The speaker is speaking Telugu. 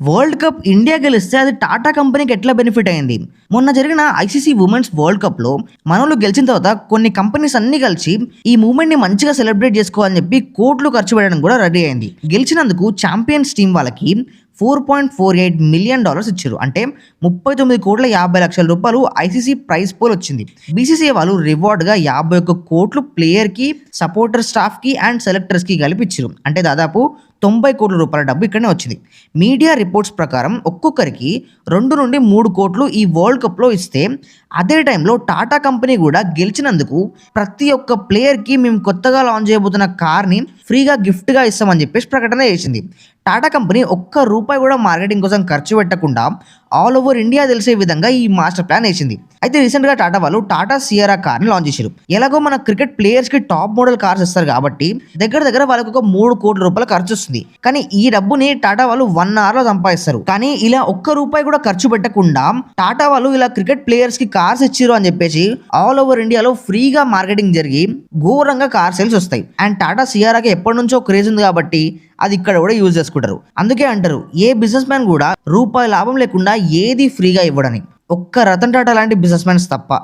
వరల్డ్ కప్ ఇండియా గెలిస్తే అది టాటా కంపెనీకి ఎట్లా బెనిఫిట్ అయింది? మొన్న జరిగిన ఐసీసీ ఉమెన్స్ వరల్డ్ కప్లో మనోళ్ళు గెలిచిన తర్వాత కొన్ని కంపెనీస్ అన్ని కలిసి ఈ మూమెంట్ని మంచిగా సెలబ్రేట్ చేసుకోవాలని చెప్పి కోట్లు ఖర్చు పెట్టడం కూడా రెడీ అయింది. గెలిచినందుకు ఛాంపియన్స్ టీం వాళ్ళకి four point four eight million dollars ఇచ్చారు. అంటే ముప్పై తొమ్మిది కోట్ల యాభై లక్షల రూపాయలు ఐసీసీ ప్రైజ్ పోల్ వచ్చింది. బీసీసీఐ వాళ్ళు రివార్డ్గా యాభై ఒక్క కోట్లు ప్లేయర్కి సపోర్టర్ స్టాఫ్కి అండ్ సెలెక్టర్స్కి కలిపి ఇచ్చారు అంటే దాదాపు తొంభై కోట్ల రూపాయల డబ్బు ఇక్కడనే వచ్చింది. మీడియా రిపోర్ట్స్ ప్రకారం ఒక్కొక్కరికి రెండు నుండి మూడు కోట్లు ఈ వరల్డ్ కప్లో ఇస్తే అదే టైంలో టాటా కంపెనీ కూడా గెలిచినందుకు ప్రతి ఒక్క ప్లేయర్కి మేము కొత్తగా లాంచ్ చేయబోతున్న కార్ని ఫ్రీగా గిఫ్ట్గా ఇస్తామని చెప్పేసి ప్రకటన చేసింది. టాటా కంపెనీ ఒక్క రూపాయి కూడా మార్కెటింగ్ కోసం ఖర్చు పెట్టకుండా ఆల్ ఓవర్ ఇండియా తెలిసే విధంగా ఈ మాస్టర్ ప్లాన్ వేసింది. అయితే రీసెంట్గా టాటా వాళ్ళు టాటా సియరా కార్ని లాంచ్ చేశారు ఎలాగో మన క్రికెట్ ప్లేయర్స్కి టాప్ మోడల్ కార్స్ ఇస్తారు కాబట్టి దగ్గర దగ్గర వాళ్ళకి ఒక మూడు కోట్ల రూపాయల ఖర్చు వస్తుంది. కానీ ఈ డబ్బుని టాటా వాళ్ళు వన్ అవర్లో సంపాదిస్తారు. కానీ ఇలా ఒక్క రూపాయి కూడా ఖర్చు పెట్టకుండా టాటా వాళ్ళు ఇలా క్రికెట్ ప్లేయర్స్కి కార్స్ ఇచ్చారు అని చెప్పేసి ఆల్ ఓవర్ ఇండియాలో ఫ్రీగా మార్కెటింగ్ జరిగి ఘోరంగా కార్ సేల్స్ వస్తాయి. అండ్ టాటా సియారాకి ఎప్పటి నుంచో క్రేజ్ ఉంది కాబట్టి అది ఇక్కడ కూడా యూజ్ చేసుకుంటారు. అందుకే అంటారు ఏ బిజినెస్ మ్యాన్ కూడా రూపాయి లాభం లేకుండా ఏది ఫ్రీగా ఇవ్వడని. ఒక్క రతన్ టాటా లాంటి బిజినెస్ మ్యాన్స్ తప్ప.